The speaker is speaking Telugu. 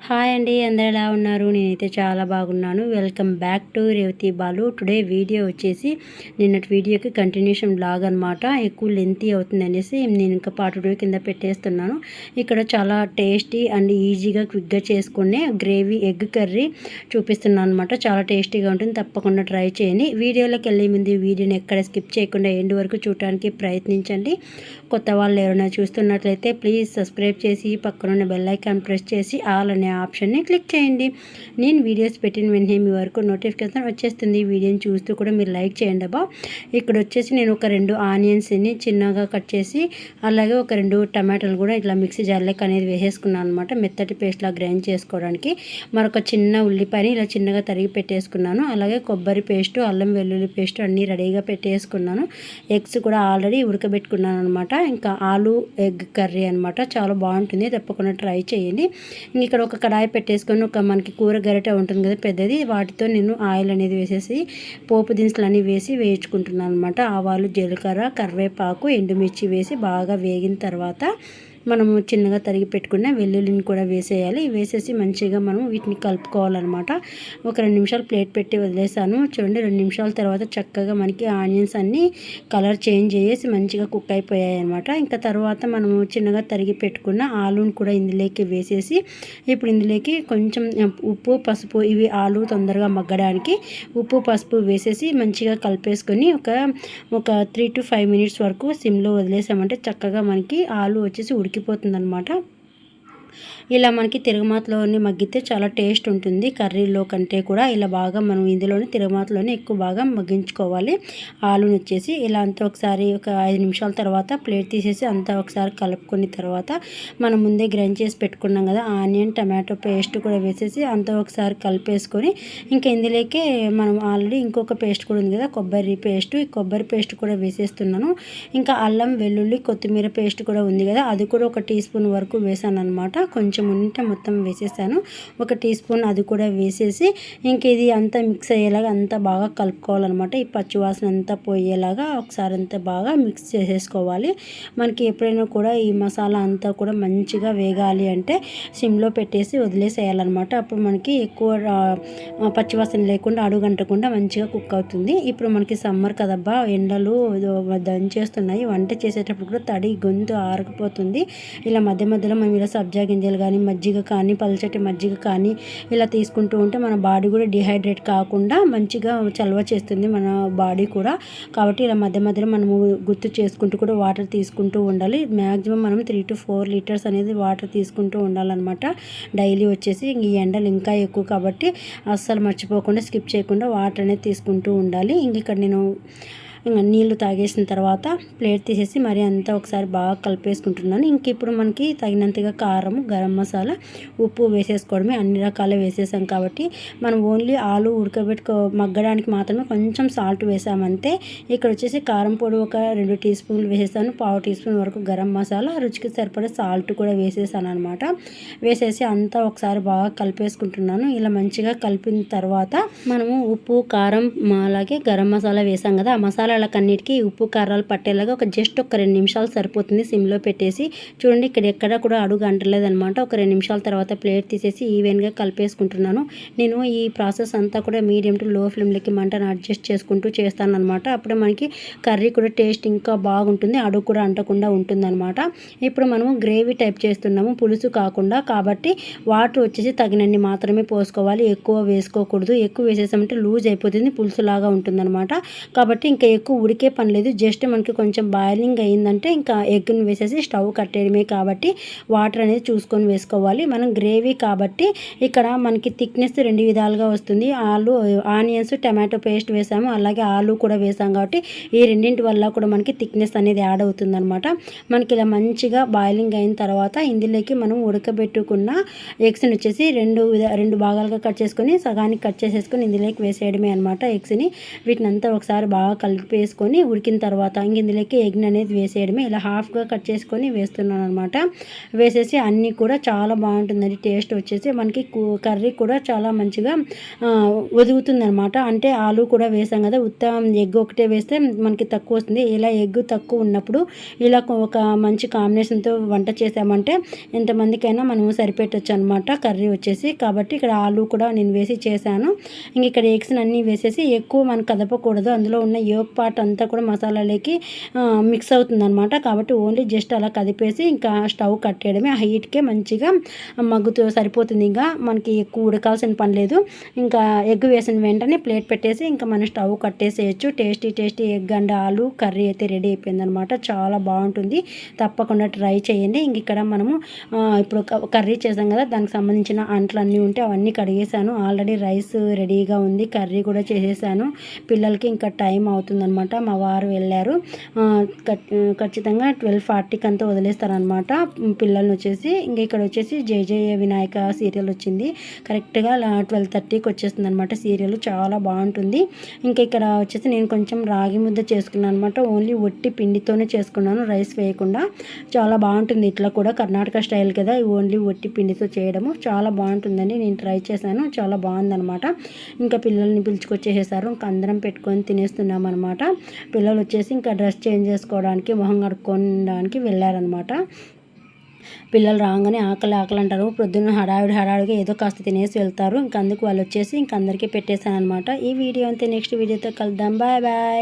హాయ్ అండి అందరు ఎలా ఉన్నారు? నేనైతే చాలా బాగున్నాను. Welcome back to Revathi Balu today video వచ్చేసి నిన్నటి వీడియోకి కంటిన్యూషన్ బ్లాగ్ అనమాట ఎక్కువ లెంతీ అవుతుంది అనేసి నేను ఇంకా పాటు టూ కింద పెట్టేస్తున్నాను. ఇక్కడ చాలా టేస్టీ అండ్ ఈజీగా క్విక్గా చేసుకునే గ్రేవీ ఎగ్ కర్రీ చూపిస్తున్నాను అనమాట చాలా టేస్టీగా ఉంటుంది. తప్పకుండా ట్రై చేయండి. వీడియోలోకి వెళ్ళే ముందు వీడియోని ఎక్కడ స్కిప్ చేయకుండా ఎండ్ వరకు చూడటానికి ప్రయత్నించండి. కొత్త వాళ్ళు ఎవరైనా చూస్తున్నట్లయితే ప్లీజ్ సబ్స్క్రైబ్ చేసి పక్కనున్న బెల్ ఐకాన్ ప్రెస్ చేసి ఆల్ అనే ఆప్షన్ని క్లిక్ చేయండి. నేను వీడియోస్ పెట్టిన వెంటనే మీ వరకు నోటిఫికేషన్ వచ్చేస్తుంది. వీడియోని చూస్తూ కూడా మీరు లైక్ చేయండి అబ్బా. ఇక్కడ వచ్చేసి నేను ఒక రెండు ఆనియన్స్ని చిన్నగా కట్ చేసి అలాగే ఒక రెండు టమాటాలు కూడా ఇట్లా మిక్సీ జార్లెక్ అనేది వేసేసుకున్నాను అనమాట మెత్తటి పేస్ట్లా గ్రైండ్ చేసుకోవడానికి. మరొక చిన్న ఉల్లిపాయని ఇలా చిన్నగా తరిగి పెట్టేసుకున్నాను. అలాగే కొబ్బరి పేస్టు అల్లం వెల్లుల్లి పేస్టు అన్నీ రెడీగా పెట్టేసుకున్నాను. ఎగ్స్ కూడా ఆల్రెడీ ఉడకబెట్టుకున్నాను అనమాట ఇంకా ఆలు ఎగ్ కర్రీ అనమాట చాలా బాగుంటుంది. తప్పకుండా ట్రై చేయండి. ఇక్కడ ఒక కడాయి పెట్టేసుకొని ఒక మనకి కూర గరిట ఉంటుంది కదా పెద్దది వాటితో నేను ఆయిల్ అనేది వేసేసి పోపు దినుసులు అన్నీ వేసి వేయించుకుంటున్నాను అనమాట ఆవాలు జీలకర్ర కరివేపాకు ఎండుమిర్చి వేసి బాగా వేగిన తర్వాత మనము చిన్నగా తరిగి పెట్టుకున్న వెల్లుల్లిని కూడా వేసేయాలి. వేసేసి మంచిగా మనం వీటిని కలుపుకోవాలన్నమాట. ఒక రెండు నిమిషాలు ప్లేట్ పెట్టి వదిలేసాను. చూడండి రెండు నిమిషాల తర్వాత చక్కగా మనకి ఆనియన్స్ అన్నీ కలర్ చేంజ్ చేసి మంచిగా కుక్ అయిపోయాయి అనమాట ఇంకా తర్వాత మనము చిన్నగా తరిగి పెట్టుకున్న ఆలూని కూడా ఇందులోకి వేసేసి ఇప్పుడు ఇందులోకి కొంచెం ఉప్పు పసుపు ఇవి ఆలు తొందరగా మగ్గడానికి ఉప్పు పసుపు వేసేసి మంచిగా కలిపేసుకొని ఒక ఒక త్రీ టు ఫైవ్ మినిట్స్ వరకు సిమ్లో వదిలేసామంటే చక్కగా మనకి ఆలు వచ్చేసి ఉడికి ఉడికిపోతుందనమాట ఇలా మనకి తిరగమాతలోని మగ్గితే చాలా టేస్ట్ ఉంటుంది. కర్రీలో కంటే కూడా ఇలా బాగా మనం ఇందులోనే తిరుగుమాతలోనే ఎక్కువ బాగా మగ్గించుకోవాలి. ఆలుని వచ్చేసి ఇలా అంతా ఒకసారి ఒక ఐదు నిమిషాల తర్వాత ప్లేట్ తీసేసి అంతా ఒకసారి కలుపుకున్న తర్వాత మనం ముందే గ్రైండ్ చేసి పెట్టుకున్నాం కదా ఆనియన్ టమాటో పేస్ట్ కూడా వేసేసి అంతా ఒకసారి కలిపేసుకొని ఇంకా ఇందులోకే మనం ఆల్రెడీ ఇంకొక పేస్ట్ కూడా ఉంది కదా కొబ్బరి పేస్ట్. ఈ కొబ్బరి పేస్ట్ కూడా వేసేస్తున్నాను. ఇంకా అల్లం వెల్లుల్లి కొత్తిమీర పేస్ట్ కూడా ఉంది కదా అది కూడా ఒక టీ స్పూన్ వరకు వేసాను అనమాట కొంచెం ఉంటే మొత్తం వేసేసాను. ఒక టీ స్పూన్ అది కూడా వేసేసి ఇంక ఇది అంతా మిక్స్ అయ్యేలాగా అంతా బాగా కలుపుకోవాలన్నమాట. ఈ పచ్చివాసన అంతా పోయేలాగా ఒకసారి అంతా బాగా మిక్స్ చేసేసుకోవాలి. మనకి ఎప్పుడైనా కూడా ఈ మసాలా అంతా కూడా మంచిగా వేగాలి అంటే సిమ్లో పెట్టేసి వదిలేసేయాలన్నమాట. అప్పుడు మనకి ఎక్కువ పచ్చివాసన లేకుండా అడుగంటకుండా మంచిగా కుక్ అవుతుంది. ఇప్పుడు మనకి సమ్మర్ కదబ్బా ఎండలు దంచేస్తున్నాయి. వంట చేసేటప్పుడు కూడా తడి గొంతు ఆరకపోతుంది. ఇలా మధ్య మధ్యలో మనం ఇలా సబ్జా గింజలు కానీ మజ్జిగ కానీ పల్చటి మజ్జిగ కానీ ఇలా తీసుకుంటూ ఉంటే మన బాడీ కూడా డిహైడ్రేట్ కాకుండా మంచిగా చలవ చేస్తుంది మన బాడీ కూడా. కాబట్టి ఇలా మధ్య మధ్యలో మనము గుర్తు చేసుకుంటూ కూడా వాటర్ తీసుకుంటూ ఉండాలి. మ్యాక్సిమం మనం త్రీ టు ఫోర్ లీటర్స్ అనేది వాటర్ తీసుకుంటూ ఉండాలన్నమాట. డైలీ వచ్చేసి ఈ ఎండలు ఇంకా ఎక్కువ కాబట్టి అస్సలు మర్చిపోకుండా స్కిప్ చేయకుండా వాటర్ అనేది తీసుకుంటూ ఉండాలి. ఇంక ఇక్కడ నేను ఇంకా నీళ్ళు తాగేసిన తర్వాత ప్లేట్ తీసేసి మరి అంతా ఒకసారి బాగా కలిపేసుకుంటున్నాను. ఇంక ఇప్పుడు మనకి తగినంతగా కారం గరం మసాలా ఉప్పు వేసేసుకోవడమే. అన్ని రకాలు వేసేసాం కాబట్టి మనం ఓన్లీ ఆలు ఉడకబెట్టుకో మగ్గడానికి మాత్రమే కొంచెం సాల్ట్ వేసామంతే ఇక్కడ వచ్చేసి కారం పొడి ఒక రెండు టీ స్పూన్లు వేసేసాను. పావు టీ స్పూన్ వరకు గరం మసాలా రుచికి సరిపడే సాల్ట్ కూడా వేసేసాను అనమాట వేసేసి అంతా ఒకసారి బాగా కలిపేసుకుంటున్నాను. ఇలా మంచిగా కలిపిన తర్వాత మనము ఉప్పు కారం అలాగే గరం మసాలా వేసాం కదా ఆ మసాలా మసాలాలకన్నిటికీ ఉప్పు కారాలు పట్టేలాగా ఒక జస్ట్ ఒక రెండు నిమిషాలు సరిపోతుంది సిమ్లో పెట్టేసి. చూడండి ఇక్కడ ఎక్కడ కూడా అడుగు అంటలేదనమాట ఒక రెండు నిమిషాల తర్వాత ప్లేట్ తీసేసి ఈవెన్గా కలిపేసుకుంటున్నాను. నేను ఈ ప్రాసెస్ అంతా కూడా మీడియం టు లో ఫ్లేమ్లకి మంటను అడ్జస్ట్ చేసుకుంటూ చేస్తానమాట అప్పుడే మనకి కర్రీ కూడా టేస్ట్ ఇంకా బాగుంటుంది అడుగు కూడా అంటకుండా ఉంటుందన్నమాట. ఇప్పుడు మనము గ్రేవీ టైప్ చేస్తున్నాము పులుసు కాకుండా. కాబట్టి వాటర్ వచ్చేసి తగినన్ని మాత్రమే పోసుకోవాలి. ఎక్కువ వేసుకోకూడదు. ఎక్కువ వేసేసామంటే లూజ్ అయిపోతుంది పులుసు లాగా ఉంటుందన్నమాట. కాబట్టి ఇంకా ఎక్కువ ఉడికే పని లేదు. జస్ట్ మనకి కొంచెం బాయిలింగ్ అయిందంటే ఇంకా ఎగ్ని వేసేసి స్టవ్ కట్టేయడమే కాబట్టి వాటర్ అనేది చూసుకొని వేసుకోవాలి. మనం గ్రేవీ కాబట్టి ఇక్కడ మనకి థిక్నెస్ రెండు విధాలుగా వస్తుంది. ఆలు ఆనియన్స్ టమాటో పేస్ట్ వేసాము. అలాగే ఆలు కూడా వేసాం కాబట్టి ఈ రెండింటి వల్ల కూడా మనకి థిక్నెస్ అనేది యాడ్ అవుతుందనమాట మనకి ఇలా మంచిగా బాయిలింగ్ అయిన తర్వాత ఇందులోకి మనం ఉడకబెట్టుకున్న ఎగ్స్ని వచ్చేసి రెండు రెండు భాగాలుగా కట్ చేసుకొని సగానికి కట్ చేసేసుకొని ఇందులోకి వేసేయడమే అనమాట ఎగ్స్ని వీటిని అంతా ఒకసారి బాగా కలి తాలింపు వేసుకొని ఉడికిన తర్వాత ఇందులోకి ఎగ్ అనేది వేసేయడమే. ఇలా హాఫ్గా కట్ చేసుకొని వేస్తున్నాను అనమాట వేసేసి అన్నీ కూడా చాలా బాగుంటుందండి. టేస్ట్ వచ్చేసి మనకి కర్రీ కూడా చాలా మంచిగా ఒదుగుతుందనమాట అంటే ఆలు కూడా వేసాం కదా ఉత్త ఎగ్ ఒకటే వేస్తే మనకి తక్కువ వస్తుంది. ఇలా ఎగ్ తక్కువ ఉన్నప్పుడు ఇలా ఒక మంచి కాంబినేషన్తో వంట చేసామంటే ఎంతమందికైనా మనము సరిపెట్టచ్చు అనమాట కర్రీ వచ్చేసి. కాబట్టి ఇక్కడ ఆలు కూడా నేను వేసి చేశాను. ఇంక ఇక్కడ ఎగ్స్ అన్నీ వేసేసి ఎక్కువ మనం కదపకూడదు. అందులో ఉన్న యోగ్ పార్ట్ అంతా కూడా మసాలాలోకి మిక్స్ అవుతుందన్నమాట. కాబట్టి ఓన్లీ జస్ట్ అలా కదిపేసి ఇంకా స్టవ్ కట్టేయడమే. ఆ హీట్కే మంచిగా మగ్గుతూ సరిపోతుంది. ఇంకా మనకి ఎక్కువ ఉడకాల్సిన పని లేదు. ఇంకా ఎగ్ వేసిన వెంటనే ప్లేట్ పెట్టేసి ఇంకా మనం stove కట్టేసేయచ్చు. Tasty tasty egg and aloo curry అయితే రెడీ అయిపోయిందనమాట చాలా బాగుంటుంది. తప్పకుండా ట్రై చేయండి. ఇంక ఇక్కడ మనము ఇప్పుడు కర్రీ చేసాం కదా దానికి సంబంధించిన అంట్లు అన్నీ ఉంటే అవన్నీ కడిగేసాను ఆల్రెడీ రైస్ రెడీగా ఉంది. కర్రీ కూడా చేసేసాను. పిల్లలకి ఇంకా టైం అవుతుంది అవుతుందనమాట మా వారు వెళ్ళారు. ఖచ్చితంగా ట్వెల్వ్ ఫార్టీకి అంతా వదిలేస్తారనమాట పిల్లల్ని వచ్చేసి. ఇంక ఇక్కడ వచ్చేసి జయ జయ వినాయక సీరియల్ వచ్చింది. కరెక్ట్గా ట్వెల్వ్ థర్టీకి వచ్చేస్తుంది అనమాట సీరియల్. చాలా బాగుంటుంది. ఇంకా ఇక్కడ వచ్చేసి నేను కొంచెం రాగి ముద్ద చేసుకున్నాను అనమాట ఓన్లీ ఒట్టి పిండితోనే చేసుకున్నాను రైస్ వేయకుండా. చాలా బాగుంటుంది. ఇట్లా కూడా కర్ణాటక స్టైల్ కదా ఓన్లీ ఒట్టి పిండితో చేయడము. చాలా బాగుంటుందండి నేను ట్రై చేశాను. చాలా బాగుందనమాట ఇంకా పిల్లల్ని పిలుచుకొచ్చేసేసారు. ఇంకా అందరం పెట్టుకొని తినేస్తున్నాం అనమాట పిల్లలు వచ్చేసి ఇంకా డ్రెస్ చేంజ్ చేసుకోవడానికి మొహం కడుక్కోవడానికి వెళ్ళారనమాట. పిల్లలు రాగానే ఆకలి ఆకలి అంటారు. పొద్దున్న హడావిడి హడావిడిగా ఏదో కాస్త తినేసి వెళ్తారు. ఇంక అందుకు వాళ్ళు వచ్చేసి ఇంక అందరికీ పెట్టేశాను అనమాట ఈ వీడియో అంతే. నెక్స్ట్ వీడియోతో కలుద్దాం. Bye bye.